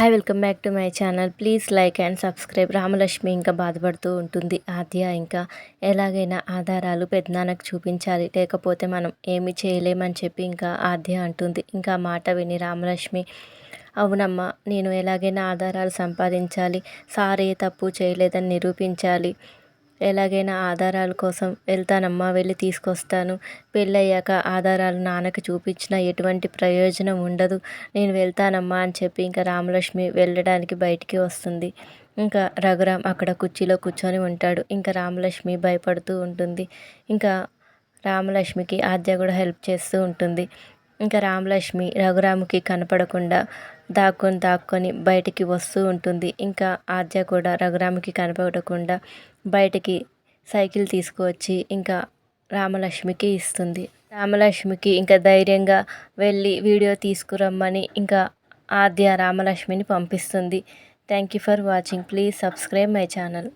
Hi welcome back to my channel please like and subscribe Ramalakshmi ఇంకా బాధపడుతూ ఉంటుంది. ఆద్య ఇంకా ఎలాగైనా ఆధారాలు పెద్దనాన్నకు చూపించాలి. లేకపోతే మనం ఏమి చేయలేమని చెప్పి ఇంకా ఆద్య అంటుంది. ఇంకా మాట విని రామలక్ష్మి అవునమ్మా నేను ఎలాగైనా ఆధారాలు సంపాదించాలి. సార్ ఏ తప్పు చేయలేదని నిరూపించాలి. ఎలాగైనా ఆధారాల కోసం వెళ్తానమ్మా వెళ్ళి తీసుకొస్తాను. పెళ్ళయ్యాక ఆధారాలు నాన్నకి చూపించిన ఎటువంటి ప్రయోజనం ఉండదు. నేను వెళ్తానమ్మా అని చెప్పి ఇంకా రామలక్ష్మి వెళ్ళడానికి బయటికి వస్తుంది. ఇంకా రఘురామ్ అక్కడ కుర్చీలో కూర్చొని ఉంటాడు. ఇంకా రామలక్ష్మి భయపడుతూ ఉంటుంది. ఇంకా రామలక్ష్మికి ఆద్య కూడా హెల్ప్ చేస్తూ ఉంటుంది. ఇంకా రామలక్ష్మి రఘురాముకి కనపడకుండా దాక్కొని దాక్కొని బయటికి వస్తూ ఉంటుంది. ఇంకా ఆద్య కూడా రఘురామికి కనపడకుండా బయటికి సైకిల్ తీసుకువచ్చి ఇంకా రామలక్ష్మికి ఇస్తుంది. రామలక్ష్మికి ఇంకా ధైర్యంగా వెళ్ళి వీడియో తీసుకురమ్మని ఇంకా ఆద్య రామలక్ష్మిని పంపిస్తుంది. Thank you for watching please subscribe my channel